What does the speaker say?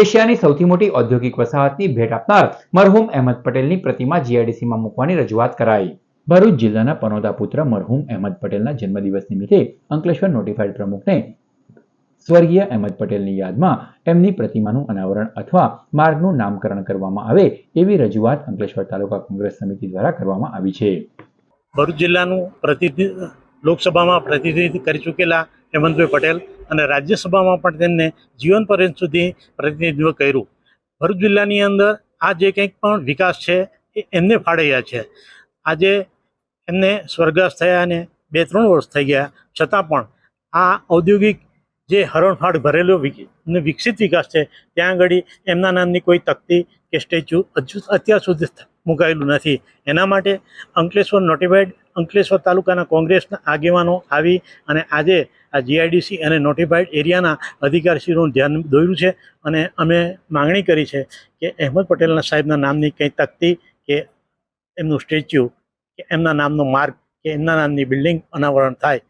એશિયાની સૌથી મોટી ઔદ્યોગિક વસાહતની ભેટ આપનાર મરહુમ અહેમદ પટેલની પ્રતિમા જીઆઈડીસીમાં મૂકવાની રજૂઆત કરાઈ. ભરૂચ જિલ્લાના પનોતા પુત્ર મરહુમ અહેમદ પટેલના જન્મદિવસ નિમિત્તે અંકલેશ્વર નોટિફાઈડ પ્રમુખને સ્વર્ગીય અહેમદ પટેલની યાદમાં એમની પ્રતિમાનું અનાવરણ અથવા માર્ગનું નામકરણ કરવામાં આવે એવી રજૂઆત અંકલેશ્વર તાલુકા કોંગ્રેસ સમિતિ દ્વારા કરવામાં આવી છે. ભરૂચ જિલ્લાનું પ્રતિનિધિ લોકસભામાં પ્રતિનિધિત્વ કરી ચૂકેલા હેમંતભાઈ પટેલ અને રાજ્યસભામાં પણ તેમને જીવન પર્યંત સુધી પ્રતિનિધિત્વ કર્યું. ભરૂચ જિલ્લાની અંદર આ જે કંઈક પણ વિકાસ છે એ એમને ફાળવ્યા છે. આજે એમને સ્વર્ગસ્થ થયા અને બે ત્રણ વર્ષ થઈ ગયા. છતાં પણ આ ઔદ્યોગિક જે હરણફાળ ભરેલો વિકસિત વિકાસ છે, ત્યાં આગળ એમના નામની કોઈ તકતી કે સ્ટેચ્યુ હજુ અત્યાર સુધી મુકાયેલું નથી. એના માટે અંકલેશ્વર નોટિફાઈડ અંકલેશ્વર તાલુકાના કોંગ્રેસના આગેવાનો આવી અને આજે આ જીઆઈડીસી અને નોટિફાઈડ એરિયાના અધિકારીશ્રીનું ધ્યાન દોર્યું છે. અને અમે માંગણી કરી છે કે અહેમદ પટેલના સાહેબના નામની કંઈ તકતી કે એમનું સ્ટેચ્યુ કે એમના નામનો માર્ગ કે એમના નામની બિલ્ડિંગ અનાવરણ થાય